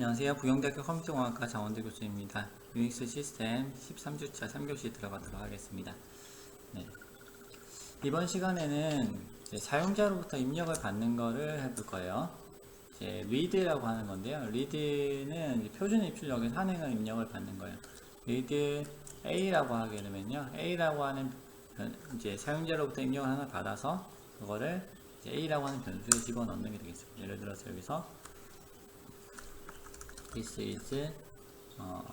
안녕하세요. 부경대학교 컴퓨터공학과 장원대 교수입니다. 유닉스 시스템 13주차 3교시 들어가도록 하겠습니다. 네. 이번 시간에는 사용자로부터 입력을 받는 거를 해볼 거예요. 이제 read라고 하는 건데요. 이제 표준 입출력에서 한행을 입력을 받는 거예요. read A라고 하게 되면요. A라고 하는 변- 이제 사용자로부터 입력을 하나 받아서 그거를 A라고 하는 변수에 집어넣는 게 되겠습니다. 예를 들어서 여기서 this is 어,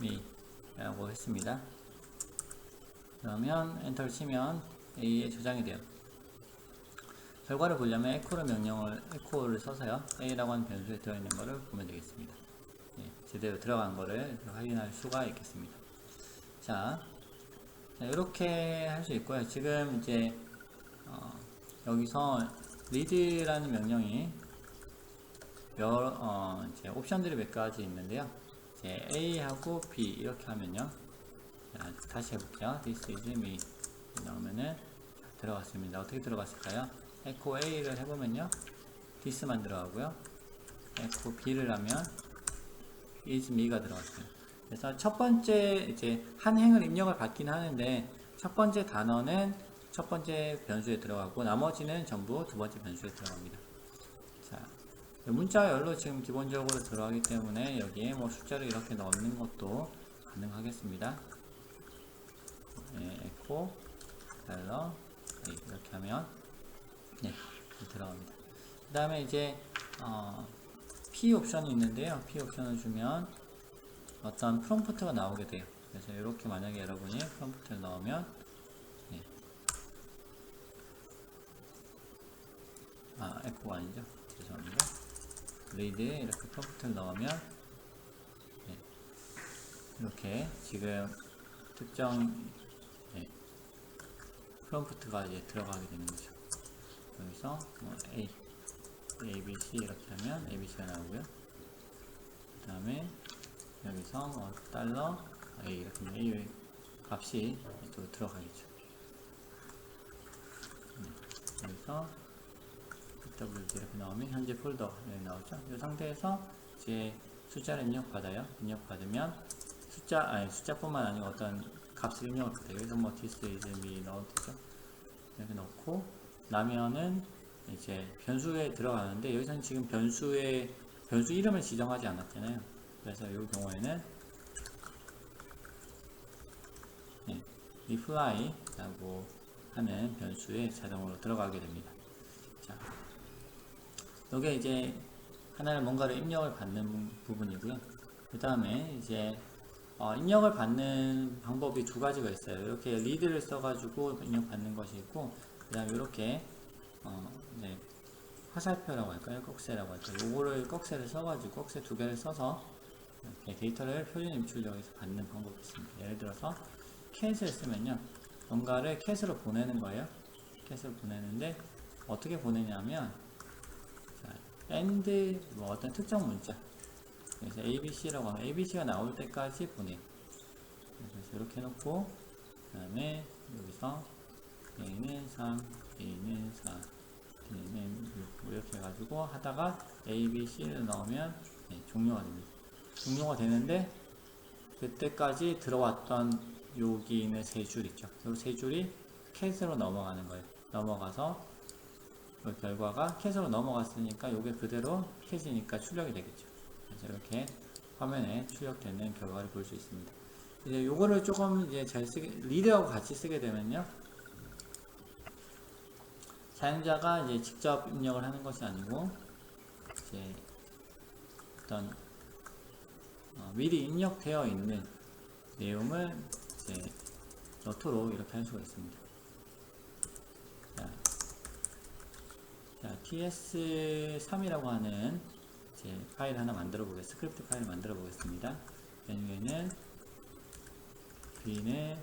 me 라고 했습니다. 그러면 엔터를 치면 A에 저장이 돼요. 결과를 보려면 echo를 명령을 echo를 써서요. A라고 하는 변수에 들어있는 거를 보면 되겠습니다. 예, 제대로 들어간 거를 확인할 수가 있겠습니다. 자, 자 이렇게 할 수 있고요. 지금 이제 어, 여기서 read라는 명령이 여러 어, 이제 옵션들이 몇 가지 있는데요. 이제 A하고 B 이렇게 하면요. 자, 다시 해볼게요. This is me 넣으면은 들어갔습니다. 어떻게 들어갔을까요? echo A를 해보면요. this만 들어가고요. echo B를 하면 is me가 들어갔어요. 그래서 첫 번째 이제 한 행을 입력을 받긴 하는데 첫 번째 단어는 첫 번째 변수에 들어가고 나머지는 전부 두 번째 변수에 들어갑니다. 자, 문자 열로 지금 기본적으로 들어가기 때문에 여기에 뭐 숫자를 이렇게 넣는 것도 가능하겠습니다. 네, 에코 달러 네, 이렇게 하면 네 들어갑니다. 그 다음에 이제 어, P 옵션이 있는데요. P 옵션을 주면 어떤 프롬프트가 나오게 돼요. 그래서 이렇게 만약에 여러분이 프롬프트를 넣으면 네. 아 에코가 아니죠. 리드 이렇게 프롬프트를 넣으면 네. 이렇게 지금 특정 네. 프롬프트가 이제 들어가게 되는 거죠. 여기서 뭐 A, A, B, C 이렇게 하면 A, B, C가 나오고요. 그 다음에 여기서 뭐 달러 A 이렇게 하면 A 값이 또 들어가겠죠. 네. 여기서 WD 이렇게 나오면 현재 폴더 나오죠. 이 상태에서 이제 숫자를 입력받아요. 입력받으면 숫자 아니 숫자뿐만 아니고 어떤 값을 입력을 받아요. 여기서 뭐 this is me 넣어도 되죠. 이렇게 넣고 나면은 이제 변수에 들어가는데 여기서는 지금 변수의 변수 이름을 지정하지 않았잖아요. 그래서 이 경우에는 네, reply라고 하는 변수에 자동으로 들어가게 됩니다. 자, 이게 이제 하나를 뭔가를 입력을 받는 부분이고요. 그 다음에 이제 어, 입력을 받는 방법이 두 가지가 있어요. 이렇게 리드를 써가지고 입력 받는 것이 있고, 그 다음에 이렇게 어, 네, 화살표라고 할까요? 꺽쇠라고 할까요? 요거를 꺽쇠를 써가지고 꺽쇠 두 개를 써서 이렇게 데이터를 표준 입출력에서 받는 방법이 있습니다. 예를 들어서 캣을 쓰면요, 뭔가를 캣으로 보내는 거예요. 캣으로 보내는데 어떻게 보내냐면 자, and 뭐 어떤 특정 문자 그래서 ABC라고 하면 ABC가 나올 때까지 보내. 그래서 이렇게 해놓고 그 다음에 여기서 A는 3, A는 4, D는 6 이렇게 해가지고 하다가 A, B, C를 넣으면 네, 종료가 됩니다. 종료가 되는데 그때까지 들어왔던 여기 있는 세 줄 있죠. 그 세 줄이 캣으로 넘어가는 거예요. 넘어가서 그 결과가 캣으로 넘어갔으니까 이게 그대로 캣이니까 출력이 되겠죠. 그래서 이렇게 화면에 출력되는 결과를 볼 수 있습니다. 이제 요거를 조금 이제 잘 쓰게, 리드하고 같이 쓰게 되면요. 사용자가 이제 직접 입력을 하는 것이 아니고, 이제 어떤 어, 미리 입력되어 있는 내용을 이제 노트로 이렇게 할 수가 있습니다. 자, 자 TS3이라고 하는 이제 파일 하나 만들어 보겠습니다. 스크립트 파일 만들어 보겠습니다. 메뉴에는 b는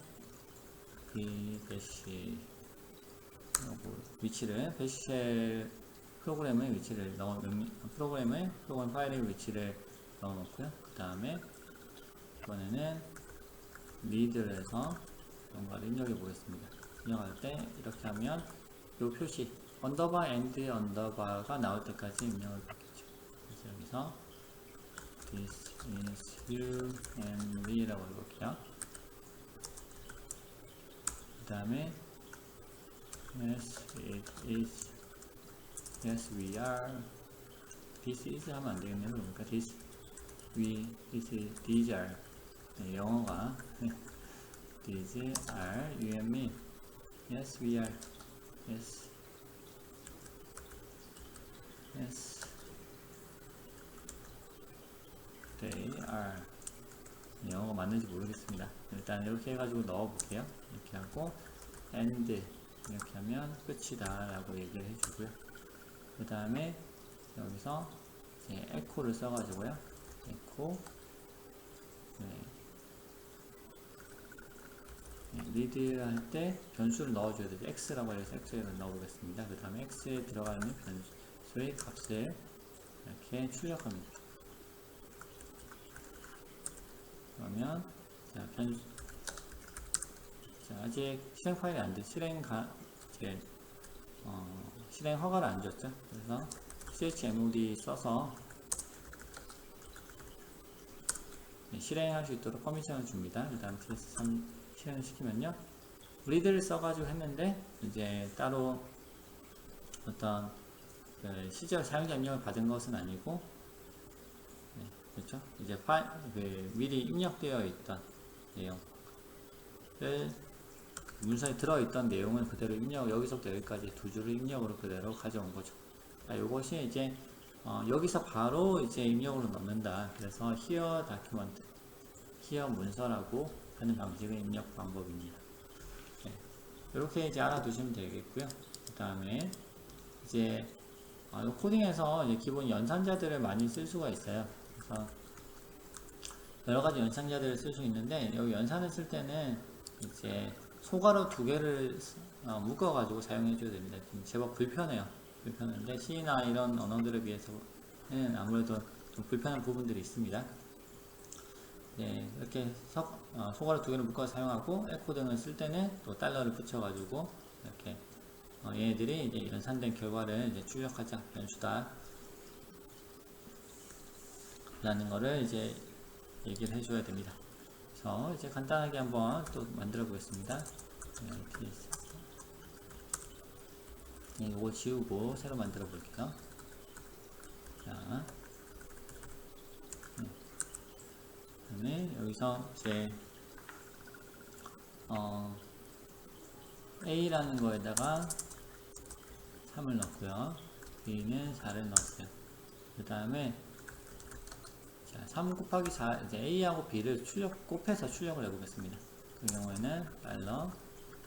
b 대시 위치를 배시쉘 프로그램의 위치를 넣어 프로그램의 프로그램 파일의 위치를 넣어 놓고요. 그 다음에 이번에는 리드를 해서 뭔가를 입력해 보겠습니다. 입력할 때 이렇게 하면 이 표시 언더바 앤드 언더바가 나올 때까지 입력을 받겠죠. 그래서 여기서 this is you and we라고 해볼게요. 그 다음에 yes it is yes we are this is 하면 안 되겠네요. 그러니까 this we this is these are 네, 영어가 these are you and me yes we are yes yes they are 네, 영어가 맞는지 모르겠습니다. 일단 이렇게 해가지고 넣어볼게요. 이렇게 하고 and 이렇게 하면 끝이다 라고 얘기를 해주고요. 그 다음에 여기서 이제 에코를 써가지고요. 에코 네. 네, 리드 할 때 변수를 넣어줘야 되죠. x라고 해서 x를 넣어보겠습니다. 그 다음에 x에 들어가는 변수 의 값을 이렇게 출력합니다. 그러면 자, 변수 자, 아직 실행 파일이 안 돼. 실행 가 이제 어, 실행 허가를 안 줬죠. 그래서 chmod 써서 네, 실행할 수 있도록 퍼미션을 줍니다. 그 다음 ts3 실행을 시키면요. 리드를 써가지고 했는데 이제 따로 어떤 그 시절 사용자 입력을 받은 것은 아니고 네, 그렇죠? 이제 파일 그 미리 입력되어 있던 내용을 문서에 들어있던 내용을 그대로 입력 여기서부터 여기까지 두 줄을 입력으로 그대로 가져온 거죠. 자, 이것이 이제 어, 여기서 바로 이제 입력으로 넣는다. 그래서 here document, here 문서라고 하는 방식의 입력 방법입니다. 네, 이렇게 이제 알아두시면 되겠고요. 그 다음에 이제 어, 이 코딩에서 기본 연산자들을 많이 쓸 수가 있어요. 그래서 여러 가지 연산자들을 쓸 수 있는데 여기 연산을 쓸 때는 이제 소괄호 두 개를 어, 묶어가지고 사용해줘야 됩니다. 좀 제법 불편해요. 불편한데 C나 이런 언어들에 비해서는 아무래도 좀 불편한 부분들이 있습니다. 네, 이렇게 석, 어, 소괄호 두 개를 묶어 사용하고 에코 등을 쓸 때는 또 달러를 붙여가지고 이렇게 어, 얘네들이 이제 연산된 결과를 이제 출력하자 변수다 라는 거를 이제 얘기를 해줘야 됩니다. 그래서 이제 간단하게 한번 또 만들어 보겠습니다. 네, 있습니다. 네, 이거 지우고 새로 만들어 볼게요. 자, 네. 그다음에 여기서 이제 어, A라는 거에다가 3을 넣고요. B는 4를 넣었어요. 그 다음에 자, 3 곱하기 4, 이제 A하고 B를 출력, 곱해서 출력을 해보겠습니다. 그 경우에는 달러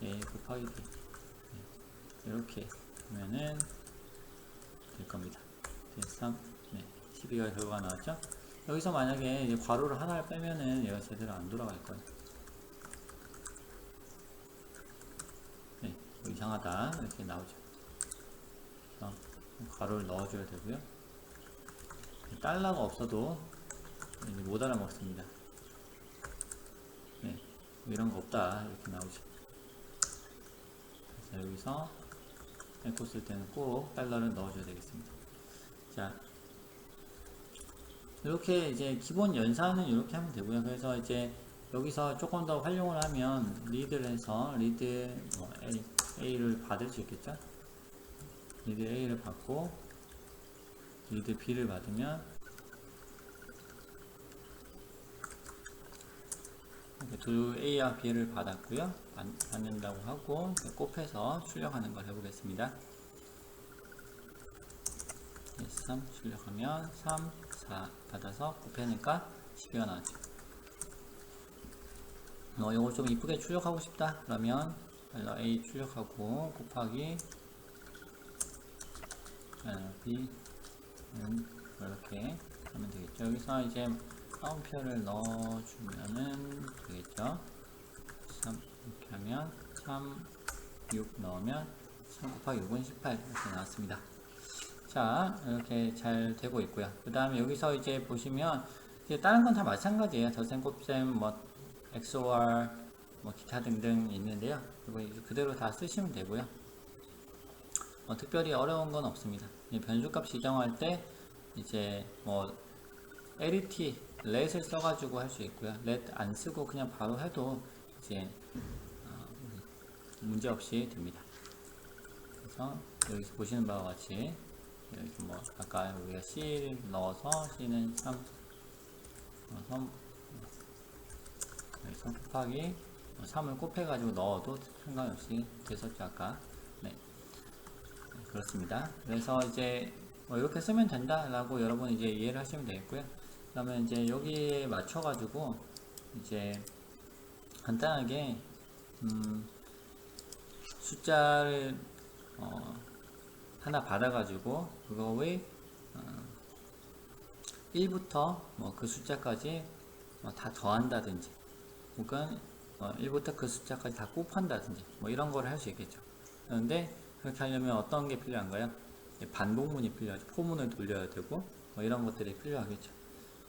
A 곱하기 B. 네, 이렇게 하면은 될 겁니다. 3, 네, 12가 결과가 나왔죠? 여기서 만약에 이제 괄호를 하나를 빼면은 얘가 제대로 안 돌아갈 거예요. 네, 뭐 이상하다. 이렇게 나오죠. 그래서 괄호를 넣어줘야 되고요. 달러가 없어도 못 알아먹습니다. 네, 이런 거 없다 이렇게 나오죠. 그래서 여기서 에코 쓸 때는 꼭 달러를 넣어줘야 되겠습니다. 자, 이렇게 이제 기본 연산은 이렇게 하면 되고요. 그래서 이제 여기서 조금 더 활용을 하면 리드를 해서 리드 뭐 A, A를 받을 수 있겠죠? 리드 A를 받고 리드 B를 받으면 두 A와 B를 받았고요. 받- 받는다고 하고 곱해서 출력하는 걸 해보겠습니다. 3 출력하면 3, 4 받아서 곱하니까 12가 나왔죠. 어, 이걸 좀 이쁘게 출력하고 싶다. 그러면 A 출력하고 곱하기 어, B 음, 이렇게 하면 되겠죠. 여기서 이제 다운표를 넣어주면은 되겠죠. 3 이렇게 하면 3, 6 넣으면 3 곱하기 6은 18 이렇게 나왔습니다. 자 이렇게 잘 되고 있고요. 그 다음에 여기서 이제 보시면 이제 다른 건 다 마찬가지예요. 덧셈, 곱셈, 뭐 XOR, 뭐 기타 등등 있는데요. 이거 그대로 다 쓰시면 되고요. 뭐 특별히 어려운 건 없습니다. 이 변수값 지정할 때 이제 뭐 let, let을 써가지고 할 수 있고요. let 안 쓰고 그냥 바로 해도 이제 어, 문제 없이 됩니다. 그래서 여기서 보시는 바와 같이 여기 뭐 아까 우리가 C를 넣어서 C는 3 넣어서 여기서 곱하기 3을 곱해가지고 넣어도 상관없이 됐었죠 아까 네 그렇습니다. 그래서 이제 뭐 이렇게 쓰면 된다라고 여러분 이제 이해를 하시면 되겠고요. 그러면 이제 여기에 맞춰가지고 이제 간단하게 음 숫자를 어 하나 받아가지고 그거의 어 1부터 뭐 그 숫자까지 뭐 다 더한다든지 혹은 어 1부터 그 숫자까지 다 곱한다든지 뭐 이런 거를 할 수 있겠죠. 그런데 그렇게 하려면 어떤 게 필요한가요? 반복문이 필요하죠. 포문을 돌려야 되고 뭐 이런 것들이 필요하겠죠.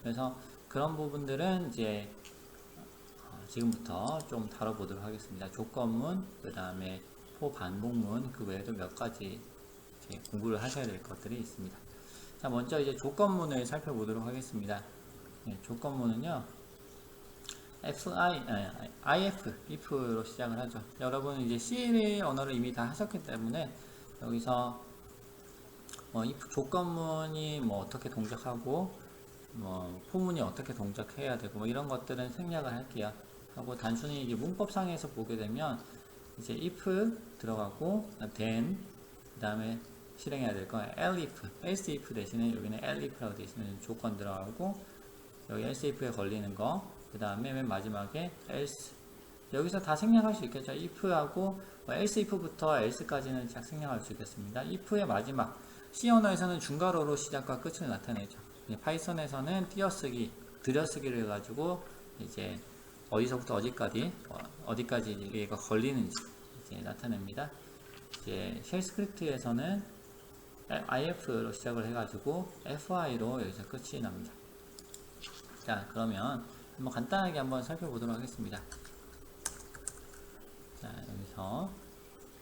그래서 그런 부분들은 이제 어, 지금부터 좀 다뤄보도록 하겠습니다. 조건문 그 다음에 포반복문 그 외에도 몇 가지 공부를 하셔야 될 것들이 있습니다. 자 먼저 이제 조건문을 살펴보도록 하겠습니다. 네, 조건문은요 FI, IF, if로 시작을 하죠. 여러분 이제 C 언어를 이미 다 하셨기 때문에 여기서 뭐 if 조건문이 뭐 어떻게 동작하고 뭐 포문이 어떻게 동작해야 되고 뭐 이런 것들은 생략을 할게요. 하고 단순히 이제 문법상에서 보게 되면 이제 if 들어가고 then 그 다음에 실행해야 될 건 elif, else if 대신에 여기는 elif라고 되어 있으면 조건 들어가고 여기 else if에 걸리는 거 그 다음에 맨 마지막에 else. 여기서 다 생략할 수 있겠죠? if하고 뭐 else if부터 else까지는 잘 생략할 수 있겠습니다. if의 마지막. C 언어에서는 중괄호로 시작과 끝을 나타내죠. 파이썬에서는 띄어쓰기 들여쓰기를 해가지고 이제 어디서부터 어디까지 어, 디까지 얘가 걸리는지 이제 나타냅니다. 이제 쉘 스크립트에서는 if로 시작을 해가지고 fi로 여기서 끝이 납니다. 자 그러면 한번 간단하게 한번 살펴보도록 하겠습니다. 자, 여기서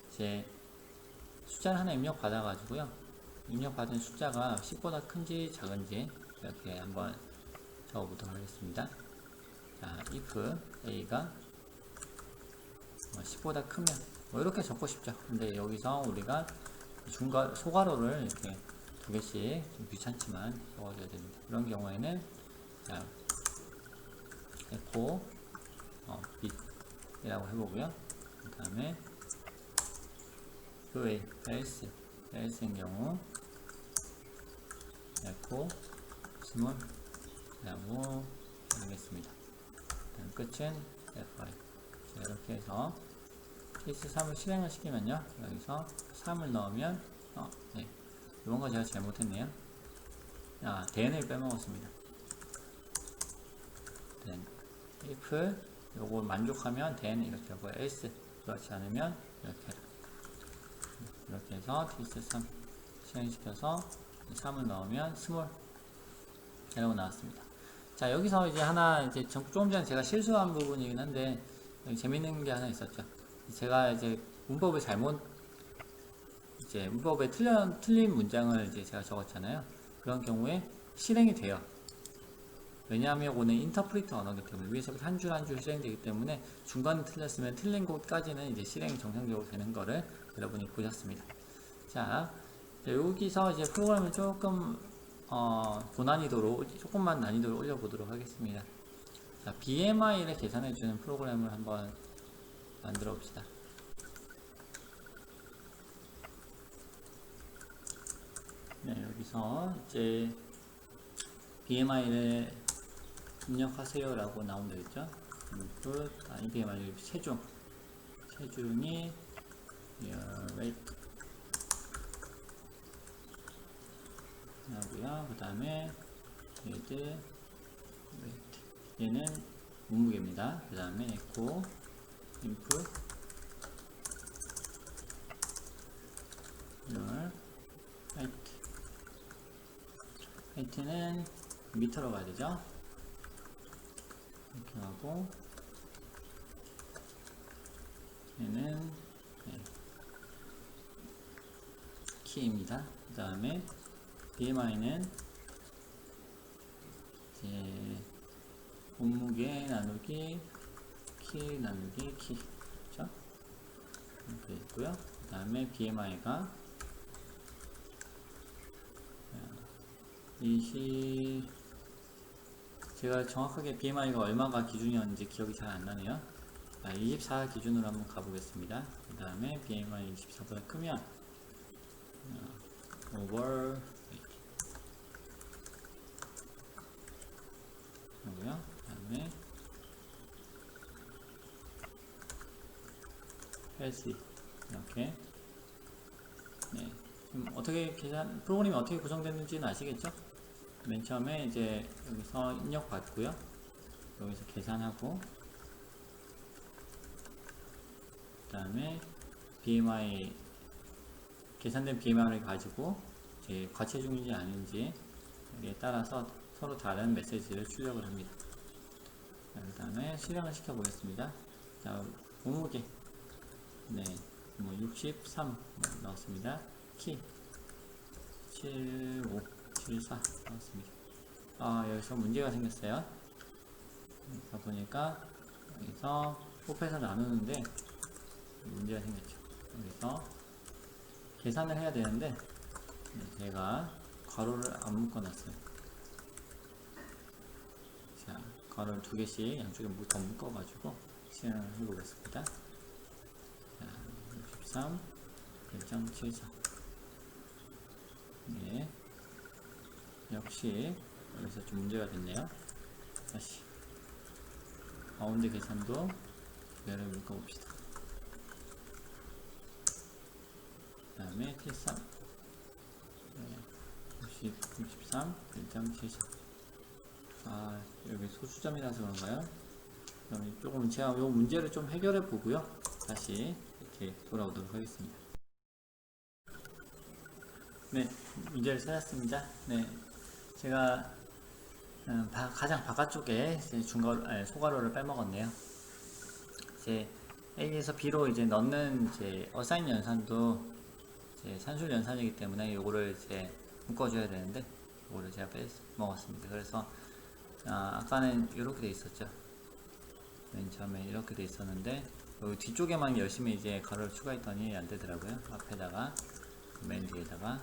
이제 숫자를 하나 입력 받아 가지고요. 입력 받은 숫자가 10보다 큰지 작은지 이렇게 한번 적어 보도록 하겠습니다. 자, if a가 10보다 크면 뭐 이렇게 적고 싶죠. 근데 여기서 우리가 중괄 소괄호를 이렇게 두 개씩 좀 귀찮지만 적어줘야 됩니다. 그런 경우에는 자, 에코 어, 빛이라고 해보고요. 그 다음에 교회 else else인 경우 에코 스몰 라고 하겠습니다. 끝은 fi 자, 이렇게 해서 케이스 3을 실행을 시키면요. 여기서 3을 넣으면 어, 네. 이번 거 제가 잘못했네요. 아, then을 빼먹었습니다. then if 요걸 만족하면 then 이렇게 하고 else 그렇지 않으면 이렇게 이렇게 해서 test 3 실행시켜서 3을 넣으면 small 이라고 나왔습니다. 자 여기서 이제 하나 이제 조금 전에 제가 실수한 부분이긴 한데 재밌는 게 하나 있었죠. 제가 이제 문법을 잘못 이제 문법에 틀린 틀린 문장을 이제 제가 적었잖아요. 그런 경우에 실행이 돼요. 왜냐하면 오늘 인터프리터 언어기 때문에 위에서부터 한 줄 한 줄 실행되기 때문에 중간에 틀렸으면 틀린 곳까지는 이제 실행이 정상적으로 되는 거를 여러분이 보셨습니다. 자, 여기서 이제 프로그램을 조금 어, 고난이도로 조금만 난이도를 올려보도록 하겠습니다. 자, BMI를 계산해주는 프로그램을 한번 만들어 봅시다. 네, 여기서 이제 BMI를 입력하세요 라고 나오면 되겠죠. input, 아, 이 BMI 체중, 체중이 weight 하고요. 그 다음에 head weight 얘는 몸무게입니다. 그 다음에 echo input your height height는 미터로 가야 되죠. 하고 얘는 네. 키입니다. 그 다음에 BMI는 이제 몸무게 나누기 키 나누기 키 그렇죠? 이렇게 있고요. 그 다음에 BMI가 20 제가 정확하게 BMI가 얼마가 기준이었는지 기억이 잘 안 나네요. 자, 24 기준으로 한번 가보겠습니다. 그 다음에 BMI 24보다 크면 어, over 하고요. 그 다음에 healthy 이렇게 네. 어떻게 계산 프로그램이 어떻게 구성됐는지는 아시겠죠? 맨 처음에 이제 여기서 입력 받고요. 여기서 계산하고 그 다음에 BMI 계산된 BMI를 가지고 이제 과체중인지 아닌지 여기에 따라서 서로 다른 메시지를 출력을 합니다. 그 다음에 실행을 시켜 보겠습니다. 자, 몸무게 네, 뭐 63 나왔습니다. 키 75, 74 나왔습니다. 아, 여기서 문제가 생겼어요. 여기서 보니까 여기서 곱해서 나누는데 문제가 생겼죠. 여기서 계산을 해야 되는데 네, 제가 괄호를 안 묶어놨어요. 자, 괄호를 두 개씩 양쪽에 무- 더 묶어가지고 실행을 해보겠습니다. 자, 63, 1.74. 네. 역시 여기서 좀 문제가 됐네요. 다시 가운데 계산도 열을 묶어봅시다. 그 다음에 T3 네. 60, 63, 1.74아 여기 소수점이라서 그런가요? 그럼 조금 제가 이 문제를 좀 해결해 보고요. 다시 이렇게 돌아오도록 하겠습니다. 네, 문제를 찾았습니다. 네, 제가 음, 바- 가장 바깥쪽에 이제 중괄 아니, 소괄호를 빼먹었네요. 이제 A에서 B로 이제 넣는 이제 어사인 연산도 이제 산술 연산이기 때문에 요거를 이제 묶어줘야 되는데 요거를 제가 빼먹었습니다. 그래서 아, 아까는 이렇게 돼 있었죠. 맨 처음에 이렇게 돼 있었는데 여기 뒤쪽에만 열심히 이제 가로를 추가했더니 안 되더라고요. 앞에다가 맨 뒤에다가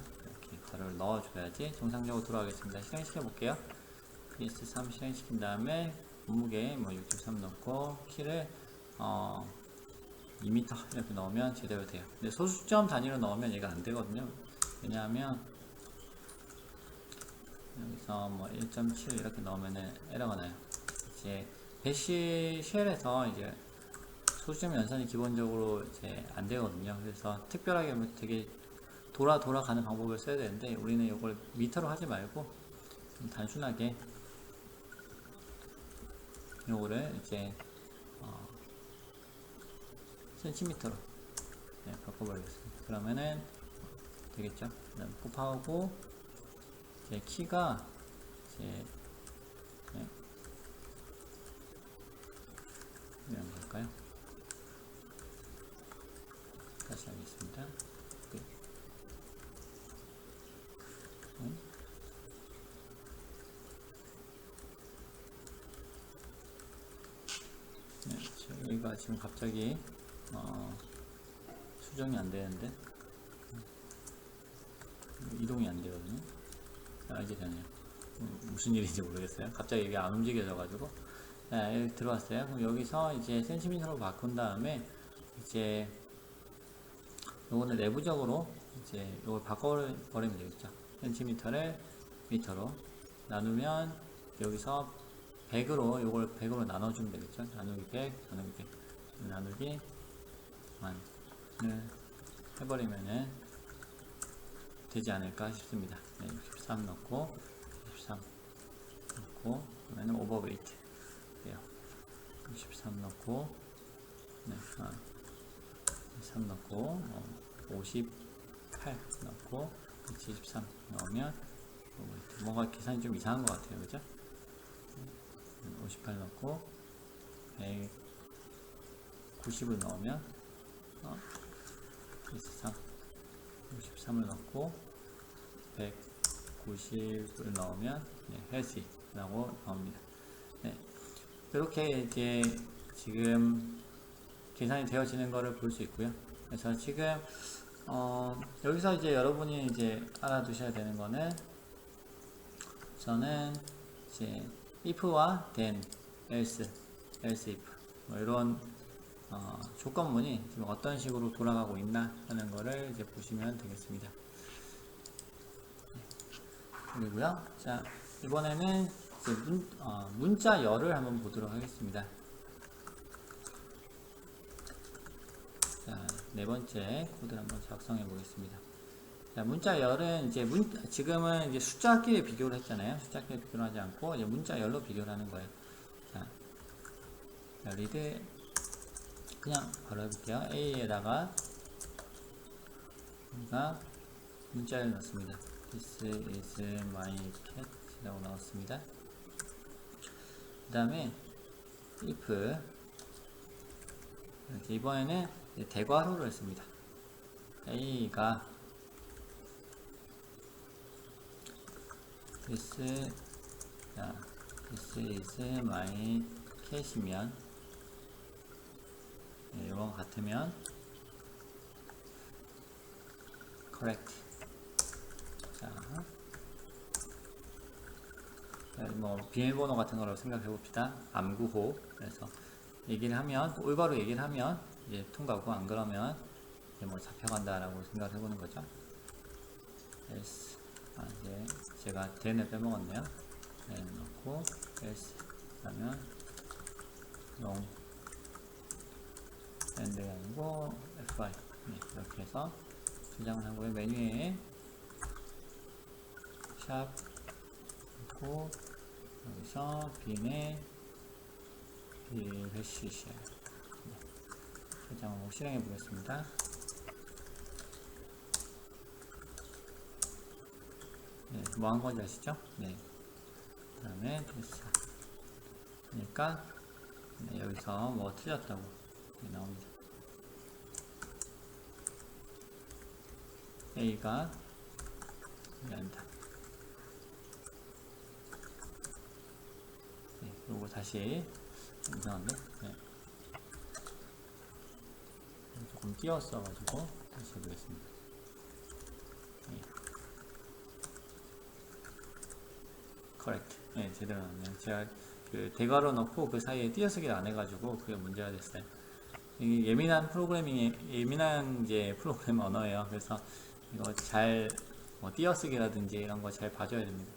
가로를 넣어줘야지 정상적으로 돌아가겠습니다. 실행시켜 볼게요. PS3 실행시킨 다음에 몸무게 뭐 63 넣고 키를 어 2m 이렇게 넣으면 제대로 돼요. 근데 소수점 단위로 넣으면 얘가 안 되거든요. 왜냐하면 여기서 뭐 1.7 이렇게 넣으면은 에러가 나요. 이제 배시 쉘에서 이제 소수점 연산이 기본적으로 이제 안 되거든요. 그래서 특별하게 뭐 되게 돌아 돌아가는 방법을 써야 되는데 우리는 이걸 미터로 하지 말고 좀 단순하게 요거를 이제 어, 센티미터로 네, 바꿔버리겠습니다. 그러면은 되겠죠? 그다음 곱하고 이제 키가 이제 네. 이런 걸까요? 다시 하겠습니다. 끝. 음. 네, 저희가 지금 갑자기 어, 수정이 안 되는데 음, 이동이 안 되거든요. 아, 이제 되네요. 음, 무슨 일인지 모르겠어요. 갑자기 이게 안 움직여져 가지고 네, 여기 들어왔어요. 그럼 여기서 이제 센티미터로 바꾼 다음에 이제 요거는 내부적으로 이제 요걸 바꿔버리면 되겠죠. 센티미터를 미터로 나누면 여기서 100으로 요걸 100으로 나눠주면 되겠죠. 나누기 100, 나누기 100, 나누기 만을 해버리면은 되지 않을까 싶습니다. 네, 63 넣고 63 넣고 그러면은 오버웨이트 돼요. 63 넣고 네, 아, 3 넣고 어, 58 넣고 73 넣으면 오버웨이트. 뭔가 계산이 좀 이상한 것 같아요, 그죠? 58 넣고 190을 넣으면 어, 23 63을 넣고 90을 넣으면 네, healthy라고 나옵니다. 네, 이렇게 이제 지금 계산이 되어지는 것을 볼 수 있고요. 그래서 지금 어, 여기서 이제 여러분이 이제 알아두셔야 되는 거는 저는 이제 if와 then, else, else if 뭐 이런 어, 조건문이 지금 어떤 식으로 돌아가고 있나 하는 거를 이제 보시면 되겠습니다. 네. 그리고요. 자 이번에는 문, 어, 문자 열을 한번 보도록 하겠습니다. 자, 네 번째 코드를 한번 작성해 보겠습니다. 자, 문자 열은 이제 문, 지금은 이제 숫자끼리 비교를 했잖아요. 숫자끼리 비교를 하지 않고 이제 문자 열로 비교를 하는 거예요. 자, 자 리드 그냥 바로 해볼게요. A에다가 우리가 문자를 넣습니다. This is my cat 이라고 나왔습니다. 그 다음에 if 이렇게 이번에는 대괄호를 씁니다. A가 this 자, this is my cat이면 네, 이거 같으면 correct 자, 자, 뭐 비밀번호 같은 거라고 생각해 봅시다 암구호 그래서 얘기를 하면 올바로 얘기를 하면 이제 통과고 안 그러면 이제 뭐 잡혀간다라고 생각을 해보는 거죠. s 아 이제 제가 then을 빼먹었네요. then 넣고 s 그러면 용 end가 아니고 fy 네, 이렇게 해서 저장을 하고요. 메뉴에 샵 넣고 여기서 빈에 비회시시 저장을 실행해 보겠습니다. 네, 뭐 한 건지 아시죠? 네. 그 다음에 됐어. 그러니까 네, 여기서 뭐 틀렸다고 네, 나옵니다. A가 아니다. 네, 요거 다시 이상한데? 네. 조금 띄웠어가지고 다시 해보겠습니다. 네. correct. 네, 제대로 나왔네요. 제가 그 대괄호 넣고 그 사이에 띄어쓰기를 안 해가지고 그게 문제가 됐어요. 예민한 프로그래밍, 예민한 이제 프로그램 언어예요. 그래서 이거 잘, 뭐 띄어쓰기라든지 이런 거 잘 봐줘야 됩니다.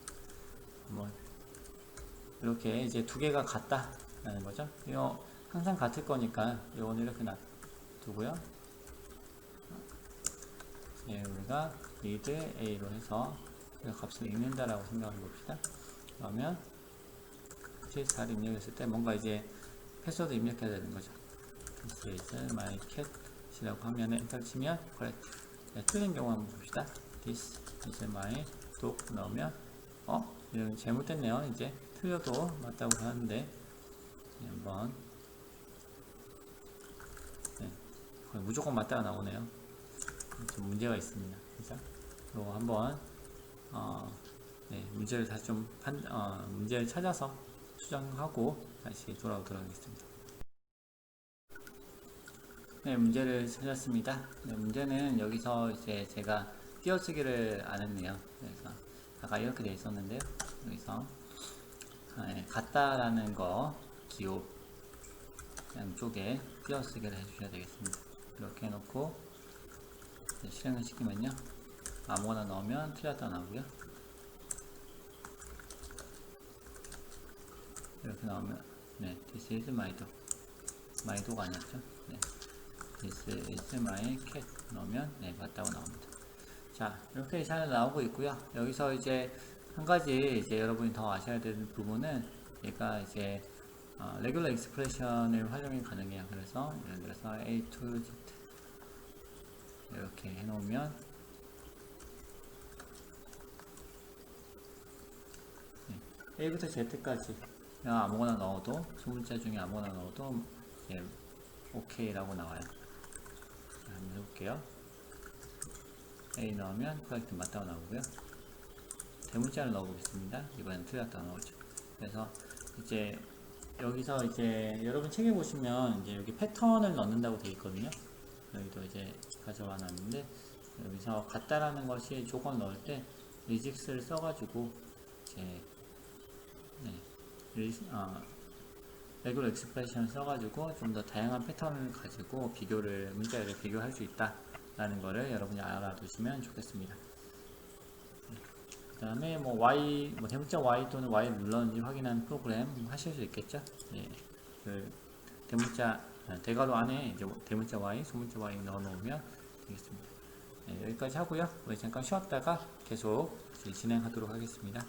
뭐, 이렇게 이제 두 개가 같다라는 거죠. 이거 항상 같을 거니까 이거는 이렇게 놔두고요. 예, 우리가 read a로 해서 이 값을 읽는다라고 생각해 봅시다. 그러면 잘 입력했을 때 뭔가 이제 패스워드 입력해야 되는 거죠. This is my cat 이라고 하면 엔터 치면 correct. 네, 틀린 경우 한번 봅시다. This is my dog 넣으면 어? 이런 잘못됐네요. 이제 틀려도 맞다고 하는데 네, 한번 네, 무조건 맞다가 나오네요. 좀 문제가 있습니다. 그죠? 이거 한번 어, 네, 문제를 다시 좀 판, 어, 문제를 찾아서 수정하고 다시 돌아오도록 하겠습니다. 네, 문제를 찾았습니다. 네, 문제는 여기서 이제 제가 띄어쓰기를 안 했네요. 그래서 아까 이렇게 돼 있었는데요. 여기서 아, 네, 같다라는 거 기호 양쪽에 띄어쓰기를 해주셔야 되겠습니다. 이렇게 해놓고 네, 실행을 시키면요. 아무거나 넣으면 틀렸다 나오고요. 이렇게 나오면 네, this is my dog. my dog 아니었죠? 네. Is my cat 넣으면 네, 맞다고 나옵니다. 자, 이렇게 잘 나오고 있고요. 여기서 이제 한 가지 이제 여러분이 더 아셔야 되는 부분은 얘가 이제 어, 레귤러 익스프레션을 활용이 가능해요. 그래서 예를 들어서 A to Z 이렇게 해놓으면 네, A부터 Z까지 아무거나 넣어도 소문자 중에 아무거나 넣어도 예, OK라고 나와요. 자, 한번 해볼게요. A 넣으면 프로젝트 맞다고 나오고요. 대문자를 넣어보겠습니다. 이번엔 틀렸던 거죠. 그래서 이제 여기서 이제 여러분 책에 보시면 이제 여기 패턴을 넣는다고 되어 있거든요. 여기도 이제 가져와 놨는데 여기서 같다라는 것이 조건 넣을 때 리직스를 써가지고 이제 네, 리, 어, 레귤러 익스프레션 써가지고 좀 더 다양한 패턴을 가지고 비교를 문자열을 비교할 수 있다라는 거를 여러분이 알아두시면 좋겠습니다. 그 다음에 뭐 y 뭐 대문자 y 또는 y 를 눌렀는지 확인하는 프로그램 하실 수 있겠죠. 예, 그 대문자 아, 대괄호 안에 이제 대문자 y, 소문자 y 넣어 놓으면 되겠습니다. 예, 여기까지 하고요. 우리 잠깐 쉬었다가 계속 진행하도록 하겠습니다.